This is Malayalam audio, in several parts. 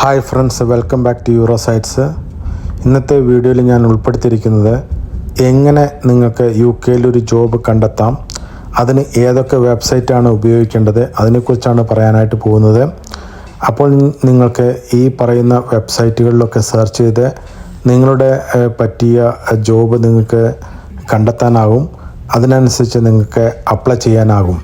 Hi friends welcome back to euro sites. ഇന്നത്തെ വീഡിയോയിൽ ഞാൻ ഉൾപ്പെടുത്തിയിരിക്കുന്നത് എങ്ങനെ നിങ്ങൾക്ക് യു ഒരു ജോബ് കണ്ടെത്താം അതിന് ഏതൊക്കെ വെബ്സൈറ്റാണ് ഉപയോഗിക്കേണ്ടത് അതിനെക്കുറിച്ചാണ് പറയാനായിട്ട് പോകുന്നത്. അപ്പോൾ നിങ്ങൾക്ക് ഈ പറയുന്ന വെബ്സൈറ്റുകളിലൊക്കെ സെർച്ച് ചെയ്ത് നിങ്ങളുടെ പറ്റിയ ജോബ് നിങ്ങൾക്ക് കണ്ടെത്താനാകും അതിനനുസരിച്ച് നിങ്ങൾക്ക് അപ്ലൈ ചെയ്യാനാകും.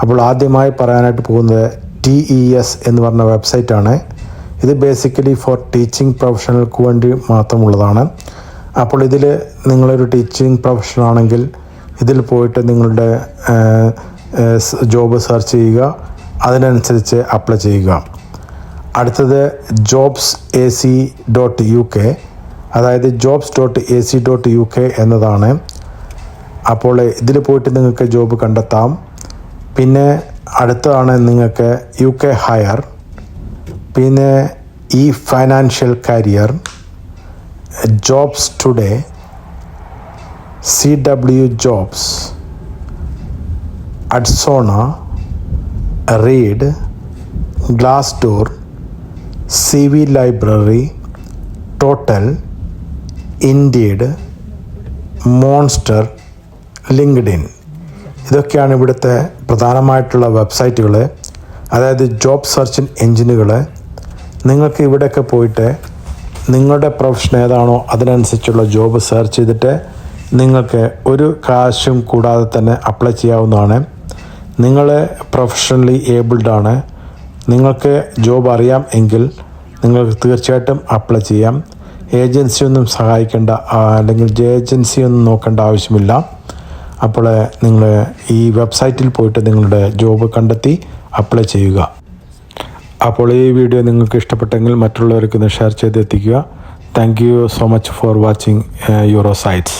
അപ്പോൾ ആദ്യമായി പറയാനായിട്ട് പോകുന്നത് ടി ഇ എസ് എന്ന് പറഞ്ഞ വെബ്സൈറ്റാണ് ഇത് ബേസിക്കലി ഫോർ ടീച്ചിങ് പ്രൊഫഷണൽക്ക് വേണ്ടി മാത്രമുള്ളതാണ്. അപ്പോൾ ഇതിൽ നിങ്ങളൊരു ടീച്ചിങ് പ്രൊഫഷണൽ ആണെങ്കിൽ ഇതിൽ പോയിട്ട് നിങ്ങളുടെ ജോബ് സെർച്ച് ചെയ്യുക. അതിനനുസരിച്ച് അപ്ലൈ ചെയ്യുക. അടുത്തത് jobs A C dot U K അതായത് jobs dot A C dot U K എന്നതാണ്. അപ്പോൾ ഇതിൽ പോയിട്ട് നിങ്ങൾക്ക് ജോബ് കണ്ടെത്താം. പിന്നെ അടുത്തതാണ് നിങ്ങൾക്ക് യു കെ ഹയർ പിന്നെ ഈ financial career jobs today C W jobs Adzuna Reed Glassdoor C V Library Total Indeed Monster LinkedIn ഇതൊക്കെയാണ് ഇവിടുത്തെ പ്രധാനമായിട്ടുള്ള വെബ്സൈറ്റുകൾ അതായത് ജോബ് സെർച്ച് എഞ്ചിനുകൾ നിങ്ങൾക്ക് ഇവിടെയൊക്കെ പോയിട്ട് നിങ്ങളുടെ പ്രൊഫഷൻ ഏതാണോ അതിനനുസരിച്ചുള്ള ജോബ് സെർച്ച് ചെയ്തിട്ട് നിങ്ങൾക്ക് ഒരു കാശും കൂടാതെ തന്നെ അപ്ലൈ ചെയ്യാവുന്നതാണ്. നിങ്ങൾ പ്രൊഫഷണലി ഏബിൾഡ് ആണ്. നിങ്ങൾക്ക് ജോബ് അറിയാം എങ്കിൽ നിങ്ങൾക്ക് തീർച്ചയായിട്ടും അപ്ലൈ ചെയ്യാം. ഏജൻസിയൊന്നും സഹായിക്കേണ്ട അല്ലെങ്കിൽ ഒന്നും നോക്കേണ്ട ആവശ്യമില്ല. അപ്പോൾ നിങ്ങൾ ഈ വെബ്സൈറ്റിൽ പോയിട്ട് നിങ്ങളുടെ ജോബ് കണ്ടെത്തി അപ്ലൈ ചെയ്യുക. അപ്പോൾ ഈ വീഡിയോ നിങ്ങൾക്ക് ഇഷ്ടപ്പെട്ടെങ്കിൽ മറ്റുള്ളവർക്ക് ഷെയർ ചെയ്ത് എത്തിക്കുക thank you so much for watching Euro sites